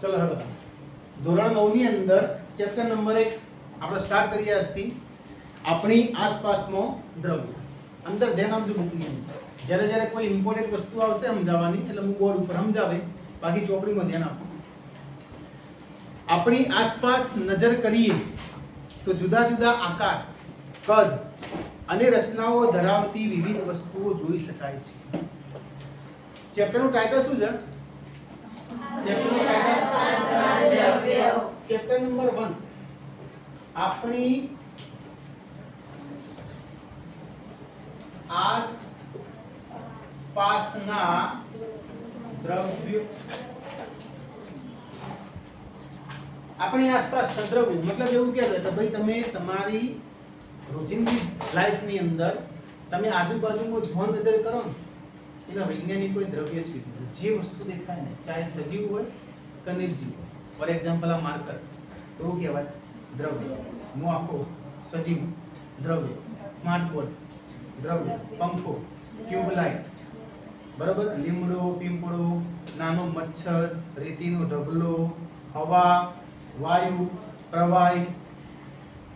ચલો હેડો ધોરણ 9 ની અંદર ચેપ્ટર નંબર એક આપણે સ્ટાર્ટ કરીએ આજથી. આપણી આસપાસનો દ્રવ્ય. અંદર ધ્યાન આપજો બુકની અંદર. જ્યારે જ્યારે કોઈ ઇમ્પોર્ટન્ટ વસ્તુ આવશે સમજાવવાની, એટલે હું બોર્ડ ઉપર સમજાવે બાકી ચોપડીમાં ધ્યાન આપો. આપણી આસપાસ નજર કરીએ, તો જુદા જુદા આકાર, કદ અને રચનાઓ ધરાવતી વિવિધ વસ્તુઓ જોઈ શકાય છે. ચેપ્ટરનું ટાઇટલ શું છે? ચેપ્ટરનું ટાઇટલ ચેપ્ટર નંબર 1 આપણી આસપાસના દ્રવ્ય. આપણી આસપાસ સદ્રવ્ય, મતલબ એવું કે છે કે ભાઈ તમે તમારી રોજિંદી લાઈફની અંદર તમે આજુબાજુમાં જોવા નજર કરો ને, એના વૈજ્ઞાનિકોએ દ્રવ્ય જ કીધું જે વસ્તુ દેખાય ને, ચાહે સજીવ હોય કે નિર્જીવ હોય. ફોર એક્ઝામ્પલ આ માર્કર એવું કહેવાય? દ્રવ્ય. હું આખો સજીવ, દ્રવ્ય. સ્માર્ટ બોર્ડ દ્રવ્ય. પંખો ટ્યુબલાઇટ બરોબર? લીમડો, પીંપળો, નાનો મચ્છર, રેતીનો ઢગલો, હવા, વાયુ, પ્રવાહી.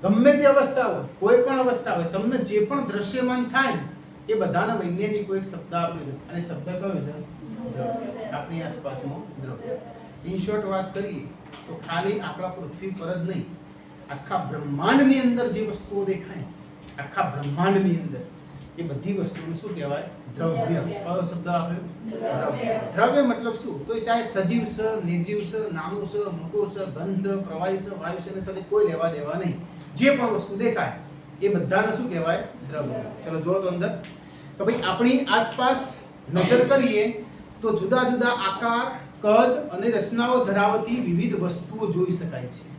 ગમે તે અવસ્થા હોય, કોઈ પણ અવસ્થા હોય, તમને જે પણ દ્રશ્યમાન થાય, એ બધાના વૈજ્ઞાનિકો એક શબ્દ આપ્યો છે. અને શબ્દ કયો છે? આપણી આસપાસનો દ્રવ્ય. ઇન શોર્ટ વાત કરીએ તો ખાલી આપણા પૃથ્વી પર જ નહીં આખા બ્રહ્માંડની અંદર જે વસ્તુઓ દેખાય આખા બ્રહ્માંડની અંદર એ બધી વસ્તુને શું કહેવાય? દ્રવ્ય. કયો શબ્દ આપ્યો દ્રવ્ય. મતલબ શું? તો એ ચાહે સજીવ છે નિર્જીવ છે નાનું છે મોટું છે ઘન છે પ્રવાહી છે વાયુ છે સાથે કોઈ લેવા દેવા નહીં. જે પણ વસ્તુ દેખાય એ બધાને શું કહેવાય? દ્રવ્ય. ચલો જુઓ તો અંદર. તો ભાઈ આપણી આસપાસ નજર કરીએ તો જુદા જુદા આકાર કદ અને રચનાઓ ધરાવતી વિવિધ વસ્તુઓ જોઈ શકાય છે.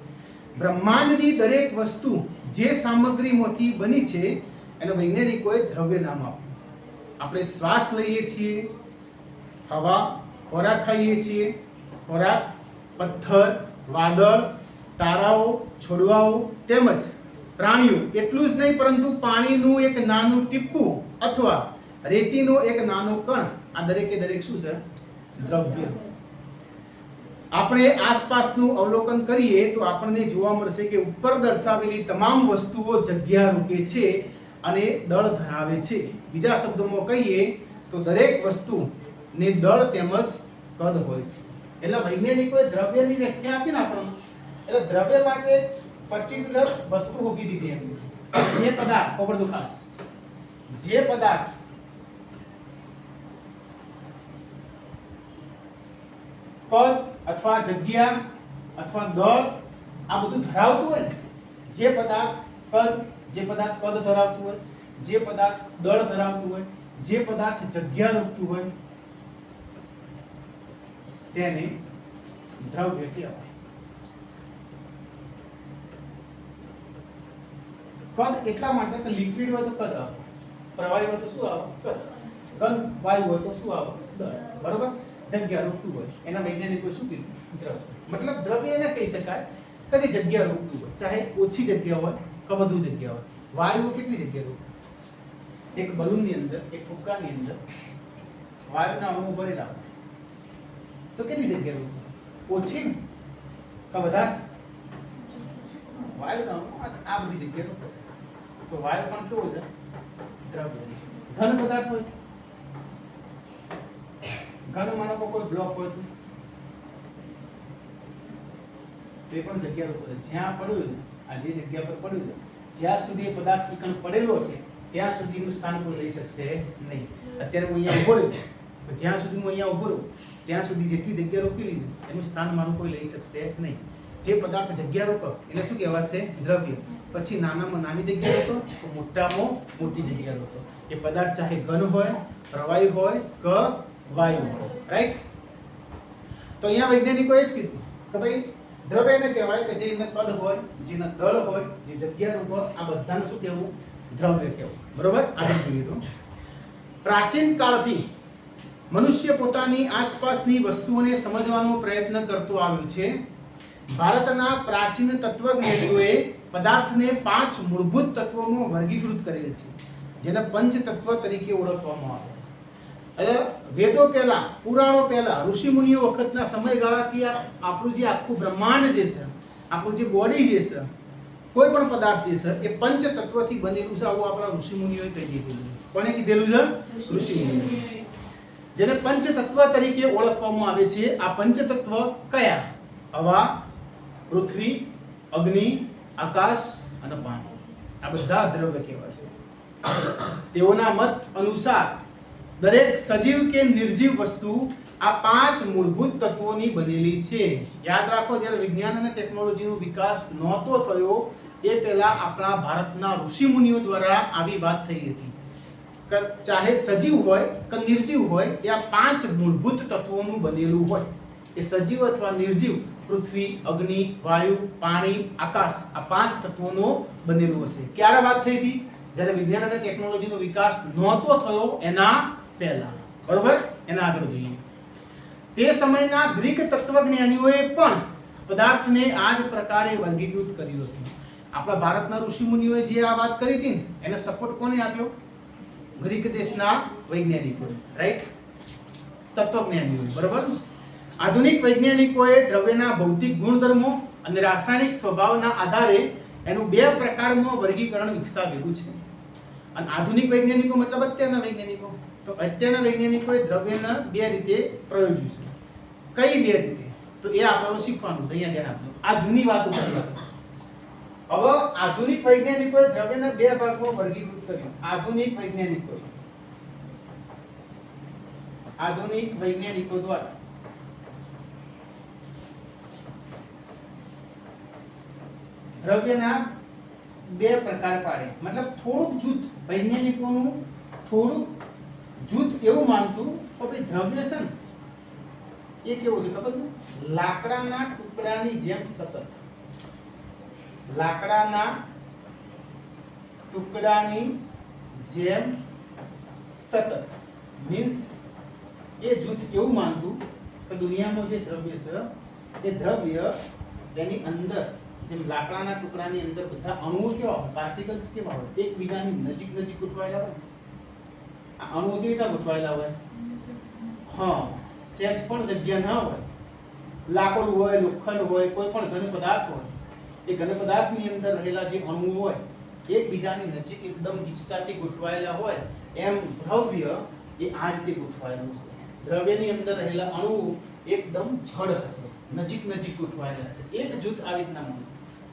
બ્રહ્માંડની દરેક વસ્તુ જે સામગ્રીમાંથી બની છે, એને વૈજ્ઞાનિકોએ દ્રવ્ય નામ આપ્યું. આપણે શ્વાસ લઈએ છીએ, હવા, ખોરાક ખાઈએ છીએ, ખોરાક, પથ્થર, વાદળ, તારાઓ, છોડવાઓ, તેમજ પ્રાણીઓ. એટલું જ નહીં, પરંતુ પાણીનું એક નાનું ટીપું અથવા રેતીનો એક નાનો કણ. આ દરેકે દરેક શું છે? દ્રવ્ય. આપણે આસપાસનું અવલોકન કરીએ તો આપણને જોવા મળશે કે ઉપર દર્શાવેલી તમામ વસ્તુઓ જગ્યા રૂકે છે અને દળ ધરાવે છે. બીજા શબ્દોમાં કહીએ તો દરેક વસ્તુ ને દળ તેમજ કદ હોય છે. એટલે વૈજ્ઞાનિકોએ દ્રવ્યની વ્યાખ્યા આપી ને આપણને. એટલે દ્રવ્ય માટે પર્ટિક્યુલર વસ્તુ મૂકી દીધી એમ. જે પદાર્થ, ખબર ખાસ. જે પદાર્થ પદ અથવા જગ્યા અથવા દળ, આ બધું ધરાવતું હોય ને, જે પદાર્થ કદ, જે પદાર્થ કદ ધરાવતું હોય, જે પદાર્થ દળ ધરાવતું હોય, જે પદાર્થ જગ્યા રૂપતું હોય, તેને દ્રવ્ય કહેવાય કદ એટલા માટે કે લિક્વિડ હોય તો કદ આવે. પ્રવાહી હોય તો શું આવે? કદ ઘન વાયુ હોય તો શું આવે? દળ. બરોબર? જગ્યા રોકતું હોય, એના વૈજ્ઞાનિકોએ શું કીધું? દ્રવ્ય મતલબ દ્રવ્ય એને કહી શકાય કે જગ્યા રોકતું હોય, ચાહે ઓછી જગ્યા હોય કે વધુ જગ્યા હોય. વાયુ કેટલી જગ્યા રોકે? એક બલૂનની અંદર, એક ફુક્કાની અંદર વાયુના અણુઓ ભરેલા હોય. તો કેટલી જગ્યા રોકે? ઓછી ને કે વધારે? વાયુના અણુ આ- બધી જગ્યા રોકે. તો વાયુ પણ કેવો છે? દ્રવ્ય. ઘન પદાર્થ હોય. ઘન માનો કે કોઈ બ્લોક હોય તો? તે પણ જગ્યા છે. જ્યાં પડ્યું આ જે જગ્યા પર પડ્યું છે જ્યાં સુધી એ પદાર્થ ઈકણ પડેલો છે ત્યાં સુધીનું સ્થાન કોઈ લઈ શકશે નહીં. અત્યારે હું અહીંયા ઊભો રહ્યો. જ્યાં સુધી હું અહીંયા ઊભો રહ્યો, ત્યાં સુધી જેટલી જગ્યા રોકી લીધી, એનું સ્થાન મારું કોઈ લઈ શકશે નહીં. જે પદાર્થ જગ્યા રોકો એટલે શું કહેવાશે? દ્રવ્ય. પછી નાનામાં નાની જગ્યા રોકો, તો મોટામાં મોટી જગ્યા રોકો. એ પદાર્થ ચાહે ઘન હોય, પ્રવાહી હોય કે વાયુ રાઈટ તો અહીંયા વૈજ્ઞાનિકો એ જ કીધું કે ભાઈ, દ્રવ્ય એને કહેવાય કે જેને કદ હોય જેને દળ હોય, જે જગ્યા હોય આ બધાને શું કહેવું? દ્રવ્ય કહેવું. બરોબર? આગળ જોઈએ તો પ્રાચીન કાળથી મનુષ્ય પોતાની આસપાસની વસ્તુઓને સમજવાનો પ્રયત્ન કરતો આવ્યો છે. ભારતના પ્રાચીન તત્વજ્ઞાનીઓએ પદાર્થને પાંચ મૂળભૂત તત્વોમાં વર્ગીકૃત કરેલ છે, જેને પંચ તત્વ તરીકે ઓળખવામાં આવે. એટલે વેદો પહેલા, પુરાણો પહેલા ઋષિ મુનિઓ વખતના સમયગાળાથી આપણું જે આખું બ્રહ્માંડ જે છે, આપણું જે બોડી જે છે, કોઈ પણ પદાર્થ જે છે, એ પંચ તત્વથી બનેલું છે, આવું આપણા ઋષિ મુનિઓએ કહી દીધેલું કોને કીધેલું છે? ઋષિ મુનિઓ જેને પંચ તત્વ તરીકે ઓળખવામાં આવે છે, આ પંચ તત્વ કયા? હવા, પૃથ્વી, અગ્નિ, આકાશ અને પાણી આ બધા દ્રવ્ય કહેવાય છે. તેઓના મત અનુસાર દરેક સજીવ કે નિર્જીવ વસ્તુ આ પાંચ મૂળભૂત તત્વોની બનેલી છે. યાદ રાખો, જ્યારે વિજ્ઞાન અને ટેકનોલોજીનો વિકાસ નહોતો થયો, એ પહેલા આપણા ભારતના ઋષિ મુનિઓ દ્વારા આવી વાત થઈ હતી. ચાહે સજીવ હોય કે નિર્જીવ હોય, એ આ પાંચ મૂળભૂત તત્વોનું બનેલું હોય. એ સજીવ અથવા નિર્જીવ, પૃથ્વી, અગ્નિ, વાયુ, પાણી, આકાશ, આ પાંચ તત્વોનો બનેલું હશે. ક્યારે વાત થઈ હતી? જ્યારે વિજ્ઞાન અને ટેકનોલોજીનો વિકાસ નહોતો થયો, એના પહેલા. બરોબર? એના આગળ જોઈએ. તે સમયના ગ્રીક તત્વજ્ઞાનીઓએ પણ પદાર્થને આ જ પ્રકારે વર્ગીકૃત કર્યું હતું. આપણા ભારતના ઋષિ મુનિઓએ જે આ વાત કરી હતી એને સપોર્ટ કોને આપ્યો? ગ્રીક દેશના વૈજ્ઞાનિકોએ રાઈટ તત્વજ્ઞાનીઓ બરોબર? આધુનિક વૈજ્ઞાનિકોએ દ્રવ્યના ભૌતિક ગુણધર્મો અને રાસાયણિક સ્વભાવના આધારે એનું બે પ્રકારમાં વર્ગીકરણ વિકસાવેલું છે. અને આધુનિક વૈજ્ઞાનિકો મતલબ અત્યારના વૈજ્ઞાનિકો. તો અત્યારના વૈજ્ઞાનિકોએ દ્રવ્યના બે રીતે પ્રયોજ્યું છે. કઈ બે રીતે? તો એ આપણે શીખવાનું છે. અહીંયા ધ્યાન આપજો. આ જૂની વાત ઉપર હવે આધુનિક વૈજ્ઞાનિકોએ દ્રવ્યના બે ભાગમાં વર્ગીકૃત કર્યું. આધુનિક વૈજ્ઞાનિકો. આધુનિક વૈજ્ઞાનિકો દ્વારા. દ્રવ્યના બે પ્રકાર પાડે. મતલબ થોડુંક જૂથ વૈજ્ઞાનિકોનું થોડુંક જૂથ એવું માનતું કે દ્રવ્ય છે ને એ કેવું છે, ખબર છે? લાકડાના ટુકડાની જેમ સતત. લાકડાના ટુકડાની જેમ સતત. મીન્સ એ જૂથ એવું માનતું કે દુનિયામાં જે દ્રવ્ય છે, એ દ્રવ્ય તેની અંદર, જેમ લાકડાના ટુકડાની અંદર બધા અણુઓ કેવા હોય પાર્ટિકલ્સ કેવા હોય, એકબીજાની નજીક નજીક ગોઠવાયેલા હોય આ અણુઓ કેવી રીતે ગોઠવાયેલા હોય? હા, સેજ પણ જગ્યા ના હોય. લાકડું હોય, લોખંડ હોય, કોઈ પણ ઘન પદાર્થ હોય, એ ઘન પદાર્થની અંદર રહેલા જે અણુઓ હોય, એકબીજાની નજીક એકદમ ગીચતાથી ગોઠવાયેલા હોય, એમ દ્રવ્ય એ આ રીતે ગોઠવાયેલું છે. દ્રવ્યની અંદર રહેલા અણુઓ એકદમ જડ હશે, નજીક નજીક ગોઠવાયેલા હશે. એક જૂથ આવી રીતના મળતું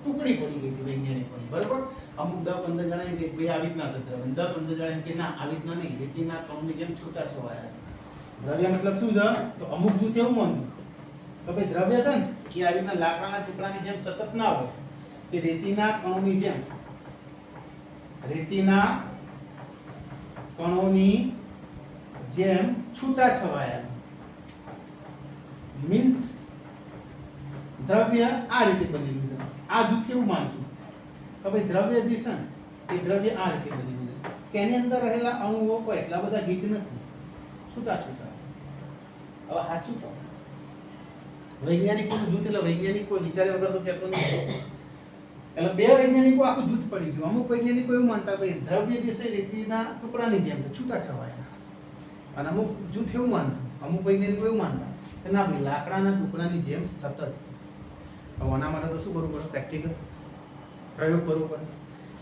ટુકડી પડી ગઈ હતી વૈજ્ઞાનિકોની, બરાબર? અમુક દસ પંદર જણા એમ કે ભાઈ આવી રીતના સત્ર દસ પંદર જણા એમ કે ના, આવી રીતના નહીં. રેતીના કમની જેમ છૂટા છવાયા દ્રવ્ય મતલબ શું છે? તો અમુક જૂથ એવું માનતું તો ભાઈ દ્રવ્ય છે ને, એ આવી રીતના લાકડાના ટુકડાની જેમ સતત ના હોય. કે રેતીના કણોની જેમ. રેતીના કણોની જેમ છૂટા છવાયા મીન્સ દ્રવ્ય આ રીતે બનેલું આ જૂથ એવું માનતું. કે ભાઈ દ્રવ્ય જે છે ને, એ દ્રવ્ય આ રીતે બની ગયું કે અંદર રહેલા અણુઓ કોઈ એટલા બધા ગીચ નથી. છૂટા છૂટા. હવે સાચું તો વૈજ્ઞાનિકોનું જૂથ એટલે વૈજ્ઞાનિક કોઈ વિચારે વગર તો કહેતો નહીં એટલે બે વૈજ્ઞાનિકો આખું જૂથ પડી ગયું. અમુક વૈજ્ઞાનિકો એવું માનતા ભાઈ દ્રવ્ય જે છે રેતીના ટુકડાની જેમ છે, છૂટા છવાયા. અને અમુક જૂથ એવું માનતું. અમુક વૈજ્ઞાનિકો એવું માનતા કે ના ભાઈ લાકડાના ટુકડાની જેમ સતત હવે આના માટે તો શું કરવું પડે? પ્રેક્ટિકલ પ્રયોગ કરવો પડે.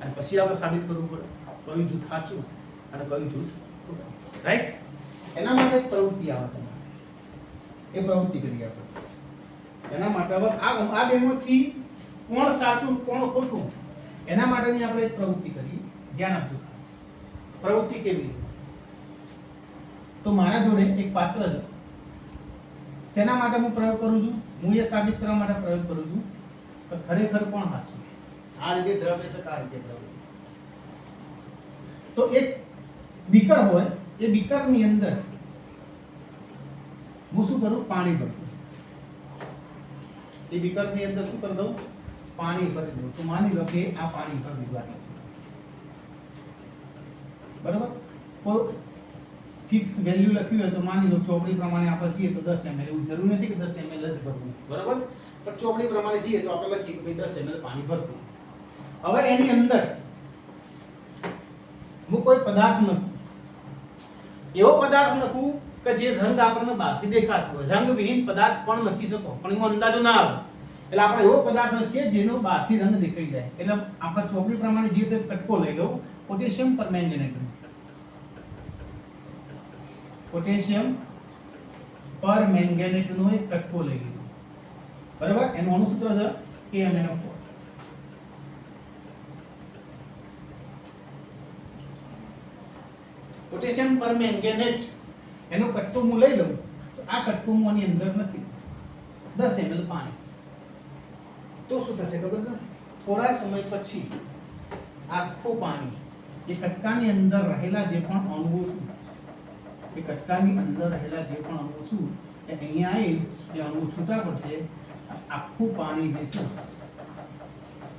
અને પછી આપણે સાબિત કરવું પડે. કયું જૂથ સાચું અને કયું જૂથ રાઈટ એના માટે પ્રવૃત્તિ આવે તમારે. એ પ્રવૃત્તિ કરી આપણે એના માટે હવે આ આ બેમાંથી કોણ સાચું, કોણ ખોટું, એના માટેની આપણે એક પ્રવૃત્તિ કરી. ધ્યાન આપજો ખાસ. પ્રવૃત્તિ કેવી? તો મારા જોડે એક પાત્ર છે. શેના માટે હું પ્રયોગ કરું છું? હું એ સાબિત કરવા માટે પ્રયોગ કરું છું કે ખરેખર કોણ સાચું આ રીતે દ્રવ્ય છે આ રીતે દ્રવ્ય? તો એક બીકર હોય એ બીકરની અંદર હું શું કરું? પાણી ભરું. એ બીકરની અંદર શું કરી દઉં? પાણી ભરી દઉં. તો માની લો કે આ પાણી ભરી દીધું છે. બરાબર? કોઈ ફિક્સ વેલ્યુ લખ્યું હોય તો માની લો ચોપડી પ્રમાણે આપણે જઈએ તો 10 એમએલ એવું જરૂર નથી કે 10 એમએલ જ ભરવું. બરાબર? પણ ચોપડી પ્રમાણે જઈએ તો આપણે લખીએ કે ભાઈ 10 એમએલ પાણી ભરવું. હવે એની અંદર હું કોઈ પદાર્થ નથી એવો પદાર્થ લખવું કે જે રંગ આપણને બહારથી દેખાતો હોય. રંગવિહીન પદાર્થ પણ લખી શકો, પણ એમાં અંદાજો ના આવે. એટલે આપણે એવો પદાર્થ લખીએ જેનો બહારથી રંગ દેખાઈ જાય. એટલે આપણે ચોપડી પ્રમાણે જે તો કટકો લઈ લઉં, પોટેશિયમ પરમેંગેનેટ પોટેશિયમ પર નો એક કટકો લઈ લીધું. બરાબર? એનું અણુસૂત્ર છે KMnO4 પોટેશિયમ પરમેંગેનેટ એનું કટકું હું લઈ લઉં, તો આ કટકું હું આની અંદર નથી. 10 ml પાણી. તો શું થશે ખબર છે? થોડા સમય પછી આખું પાણી એ કટકાની અંદર રહેલા જે પણ અણુઓ એ કટકાની અંદર રહેલા જે પણ અણુ છું, એ અહીંયા આવી એ અણુ છૂટા પડશે, આખું પાણી જે છે,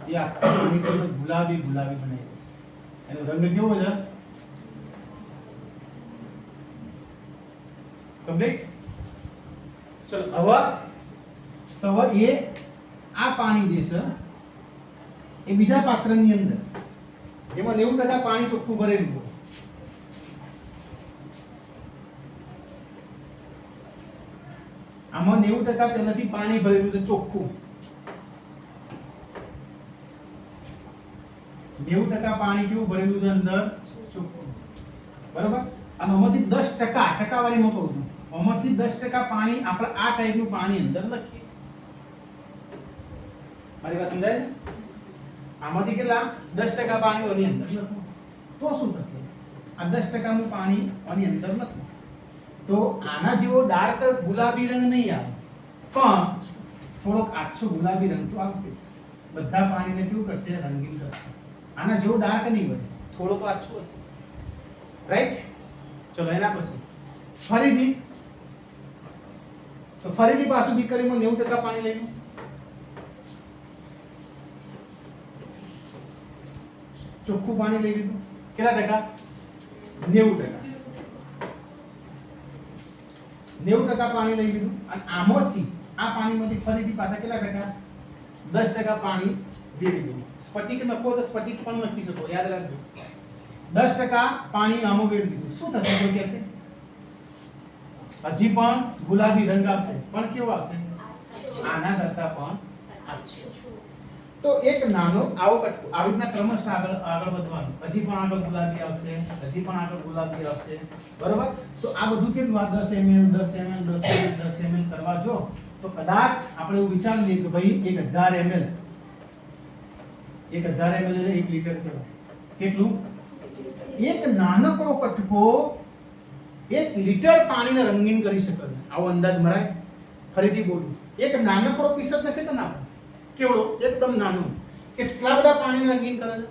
એ આખું પાણી ગુલાબી ગુલાબી બનાવી દેશે. એનો રંગ કેવો છે કમ્પ્લીટ ચલો, હવે, તો એ આ પાણી જે છે, એ બીજા પાત્રની અંદર એમાં નેવું ટકા પાણી ચોખ્ખું ભરેલું હોય. આમાં નેવું ટકા પહેલાથી પાણી ભરેલું છે, ચોખ્ખું. નેવું ટકા પાણી કેવું ભરેલું છે અંદર? ચોખ્ખું. બરાબર? અને આમાંથી દસ ટકા ટકાવારીમાં કહું છું. આમાંથી દસ ટકા પાણી, આપણે આ ટાઈપનું પાણી અંદર લખીએ. મારી વાત સમજાય આમાંથી કેટલા? દસ ટકા પાણી આની અંદર લખવું તો શું થશે? આ દસ ટકાનું પાણી આની અંદર લખવું તો આના જેવો ડાર્ક ગુલાબી રંગ નહીં આવે. પણ થોડોક આછો ગુલાબી રંગ તો આવશે જ. બધા પાણીને કેવું કરશે? રંગીન કરશે. આના જેવો ડાર્ક નહીં બને. થોડો તો આછો હશે. રાઈટ ચલો, એના પછી. ફરીથી. તો ફરીથી પાછું બીકરીમાં નેવું ટકા પાણી લઈ લો ચોખ્ખું પાણી લઈ લીધું. કેટલા ટકા? નેવું ટકા. નેવું ટકા પાણી લઈ લીધું અને આમાંથી આ પાણીમાંથી ફરીથી પાછા કેટલા ટકા દસ ટકા પાણી રેડી દીધું સ્ફટિક નખો તો સ્ફટિક પણ નક્કી શકો યાદ રાખજો. દસ ટકા પાણી આમાં વેડી દીધું શું થશે તો કહેશે હજી પણ ગુલાબી રંગ આવશે. પણ કેવો આવશે? આના કરતા પણ તો એક નાનો આવો આવી રીતના ક્રમશ આગળ આગળ વધવાનું. હજી પણ આગળ ગુલાબી આવશે, હજી પણ આગળ ગુલાબી આવશે. બરોબર? તો આ બધું કેટલું આ દસ એમએલ દસ એમએલ દસ એમએલ દસ એમએલ કરવા જો. તો કદાચ આપણે એવું વિચારી લઈએ કે ભાઈ એક હજાર એમએલ એક હજાર એમએલ એટલે 1 લિટર કહેવાય. કેટલું? એક નાનકડો કટકો એક લિટર પાણીને રંગીન કરી શકે. આવો અંદાજ મરાય. ફરીથી બોલું. એક નાનકડો પીસ જ નખે તો ના કેવડો? એકદમ નાનો. કેટલા બધા પાણીને રંગીન કરે છે?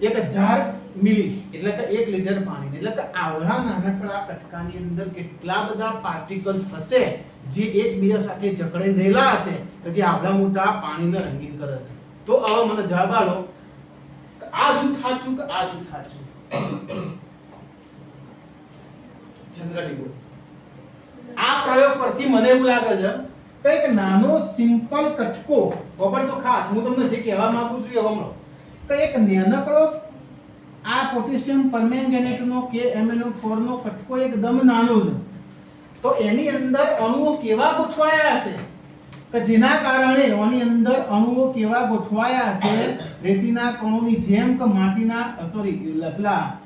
એક હજાર મિલી એટલે કે એક લીટર પાણી એટલે કે આવડા નાનકડા કટકાની અંદર કેટલા બધા પાર્ટિકલ હશે જે એકબીજા સાથે જકડાઈ રહેલા હશે કે જે આવડા મોટા પાણીને રંગીન કરે છે? તો હવે મને જવાબ આલો આ જૂથ સાચું કે આ જૂથ સાચું? જનરલી બોલ. આ પ્રયોગ પરથી મને એવું લાગે છે કંઈક નાનો સિમ્પલ કટકો. ખબર તો ખાસ, હું તમને જે કહેવા માંગુ છું એ હમણાં. કે એક નાનકડો આ પોટેશિયમ પરમેંગેનેટનો કે MnO4 નો કટકો એકદમ નાનો છે. તો એની અંદર અણુઓ કેવા ગોઠવાયા હશે? કે જેના કારણે એની અંદર અણુઓ કેવા ગોઠવાયા હશે? રેતીના કણોની જેમ કે માટીના સોરી પેલા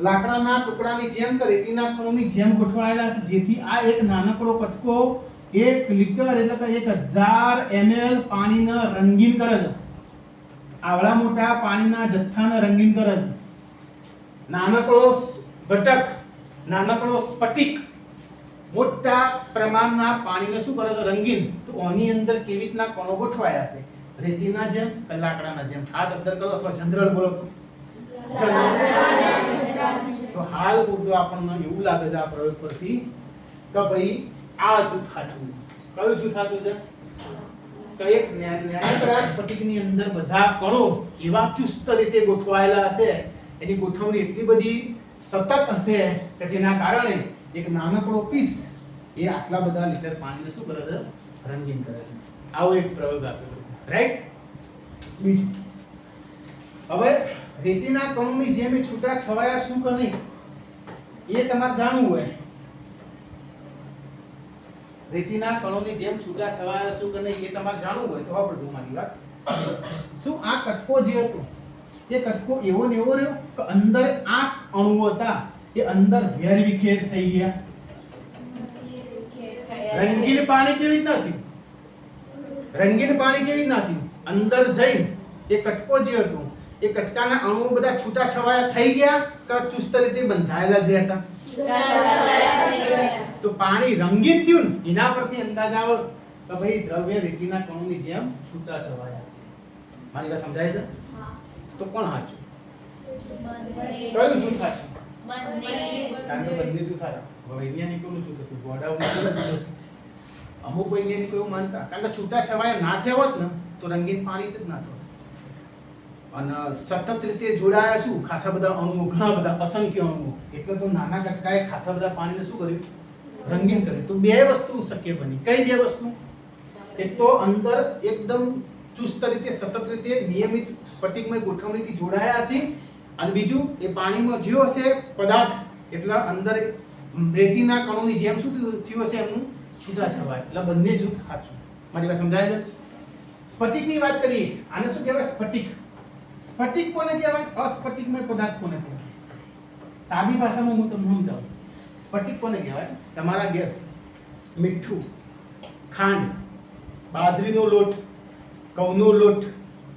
લાકડાના ટુકડાની જેમ કે રેતીના કણોની જેમ ગોઠવાયેલા છે જેથી આ એક નાનકડો કટકો એક લિટર એટલે કે એક હજાર એમએલ પાણીને રંગીન કરે છે. આવડા મોટા પાણીના જથ્થાને રંગીન કરે છે. નાનકડો ઘટક, નાનકડો સ્ફટિક મોટા પ્રમાણના પાણીને શું કરે છે? રંગીન. તો આની અંદર કેવી રીતના કણો ગોઠવાયા છે? રેતીના જેમ કે લાકડાના જેમ? હાથ અંદર કરો અથવા જનરલ બોલો તો? તો હાલ પૂરતું આપણને એવું લાગે છે આ પ્રયોગ પરથી કે ભાઈ આ જૂથ સાચું કયું જૂથ સાચું છે? કે એક નાનકડા સ્ફટિકની અંદર બધા કણો એવા ચુસ્ત રીતે ગોઠવાયેલા હશે. એની ગોઠવણી એટલી બધી સતત હશે કે જેના કારણે એક નાનકડો પીસ એ આટલા બધા લીટર પાણીને શું કરે છે? રંગીન કરે છે. આવો એક પ્રયોગ આપેલો છે. રાઈટ બીજું. હવે રેતીના કણોની જેમ એ છૂટા છવાયા શું કે એ તમારે જાણવું હોય. રેતીના કણોની જેમ છૂટા છવાયા શું કે નહીં એ તમારે જાણવું હોય તો આપણે મારી વાત. શું આ કટકો જે હતો, એ કટકો એવો ને એવો રહ્યો કે અંદર આ અણુઓ હતા, એ અંદર વેર વિખેર થઈ ગયા? રંગીન પાણી કેવી રીતના થયું? રંગીન પાણી કેવી રીતના થયું? અંદર જઈ એ કટકો જે હતો એ કટકાના અણુઓ બધા છૂટા છવાયા થઈ ગયા કે ચુસ્ત રીતે બંધાયેલા જે હતા તો પાણી રંગીન થયું ને એના પરથી અંદાજ આવે કે ભાઈ દ્રવ્ય રેતીના કણોની જેમ છૂટા છવાયા છે. મારી વાત સમજાય છે? તો કોણ સાચું કયું જૂથ સાચું કારણ કે બંને જૂથ સાચા વૈજ્ઞાનિકોનું જૂથ હતું ગોડાઓનું અમુક વૈજ્ઞાનિકો એવું માનતા કારણ કે છૂટા છવાયા ના થયા હોત ને તો રંગીન પાણી જ ના થત. અને સતત રીતે જોડાયા શું? ખાસા બધા અણુઓ, ઘણા બધા અસંખ્ય અણુઓ. એટલે તો નાના કટકાએ ખાસા બધા પાણીને શું કર્યું? રંગીન કર્યું. તો બે વસ્તુ શક્ય બની. કઈ બે વસ્તુ? એક તો અંદર એકદમ ચુસ્ત રીતે, સતત રીતે નિયમિત સ્ફટિકમય ગોઠવણીથી જોડાયા હશે. અને બીજું, એ પાણીમાં જેવો હશે, પદાર્થ, એટલે અંદર રેતીના કણોની જેમ શું થયું હશે એમનું? છૂટા છવાય એટલે બંને જૂથ સાચું મારી વાત સમજાય છે? સ્ફટિકની વાત કરીએ. આને શું કહેવાય? સ્ફટિક. સ્ફટિક કોને કહેવાય? અસ્ફટિકમય પદાર્થ કોને કહેવાય? સાદી ભાષામાં હું તમને સમજાવું. સ્ફટિક કોને કહેવાય? તમારા ઘેર મીઠું, ખાંડ, બાજરીનો લોટ, ઘઉંનો લોટ,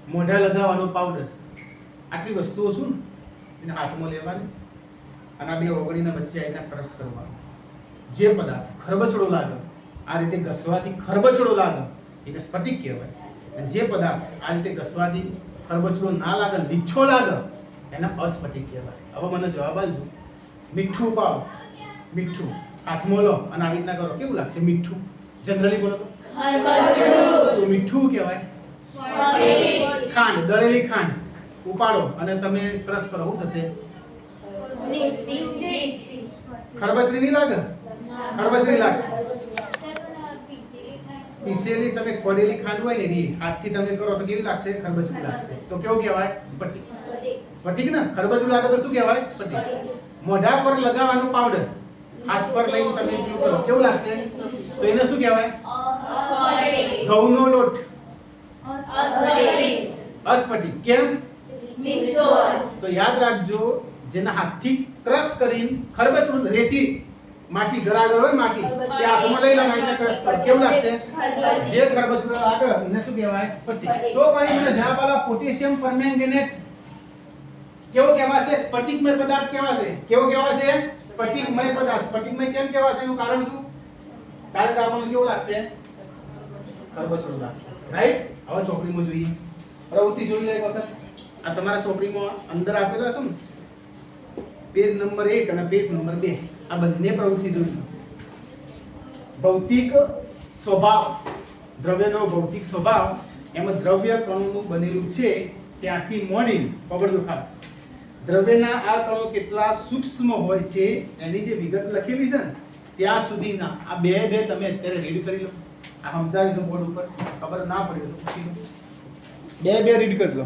મોઢા લગાવવાનો પાવડર આટલી વસ્તુઓ શું? ને એને હાથમાં લેવાની અને આ બે ઓગળીના વચ્ચે આવીને ક્રશ કરવાનો. જે પદાર્થ ખરબચડો લાગે, આ રીતે ઘસવાથી ખરબચડો લાગે, એને સ્ફટિક કહેવાય. અને જે પદાર્થ આ રીતે ઘસવાથી ખરબચડો ના લાગે લીછો લાગે એને અસ્ફટિક કહેવાય. હવે મને જવાબ આપજો. મીઠું પાવ મીઠું. હાથમાં લો અને આવી રીતના કરો. કેવું લાગશે? મીઠું. જનરલી બોલો તો. મીઠું કહેવાય. ખાંડ દળેલી ખાંડ. ઉપાડો અને તમે ક્રશ કરો. શું થશે? ખરબચડી નહીં લાગે? ખરબચડી લાગશે. પીસેલી તમે કોડેલી ખાંડ હોય ને એની હાથથી તમે કરો તો કેવી લાગશે? ખરબચડી લાગશે. તો કેવું કહેવાય? સ્ફટિક. સ્ફટિક. ને? ખરબચડું લાગે તો શું કહેવાય? સ્ફટિક. મોઢા પર લગાવવાનું પાવડર. હાથ પર લઈને તમે પેલું કરો? કેવું લાગશે? તો એને શું કહેવાય? ઘઉંનો લોટ. અસ્ફટિક. કેમ? તો યાદ રાખજો જેના હાથથી ક્રશ કરીને ખરબચડું રેતી માટી ગરાગર હોય માટી તે હાથમાં લઈ લો માટી ક્રશ કરો. કેવું લાગશે? જે ખરબચડો આગળ એને શું કહેવાય? સ્ફટિક તો પાણી મને જ્યાં આલો પોટેશિયમ પરમેંગેનેટ કેવો કહેવાશે? સ્ફટિકમય પદાર્થ કહેવાશે. કેવો કહેવાશે? સ્ફટિકમય પદાર્થ. સ્ફટિકમય કેમ કહેવાશે? એનું કારણ શું? કારણ કે આપણને કેવું લાગશે? ખરબચડો લાગશે. રાઈટ હવે ચોપડીમાં જોઈએ. પ્રવૃત્તિ જોઈ લે એક વખત. આ તમારા ચોપડીમાં અંદર આપેલા છે ને? પેજ નંબર એક અને પેજ નંબર બે. આ બંને પ્રવૃત્તિ જોઈશું ભૌતિક સ્વભાવ, દ્રવ્યનો ભૌતિક સ્વભાવ, એમાં દ્રવ્ય કણોનું બનેલું છે, ત્યાંથી મોડી પકડજો ખાસ. દ્રવ્યના આ કણો કેટલા સૂક્ષ્મ હોય છે, એની જે વિગત લખેલી છે ને, ત્યાં સુધીના. આ બે બે તમે અત્યારે રીડ કરી લો. આ સમજાવી બોર્ડ ઉપર. ખબર ના પડી તો પૂછી લો. બે બે રીડ કરી લો.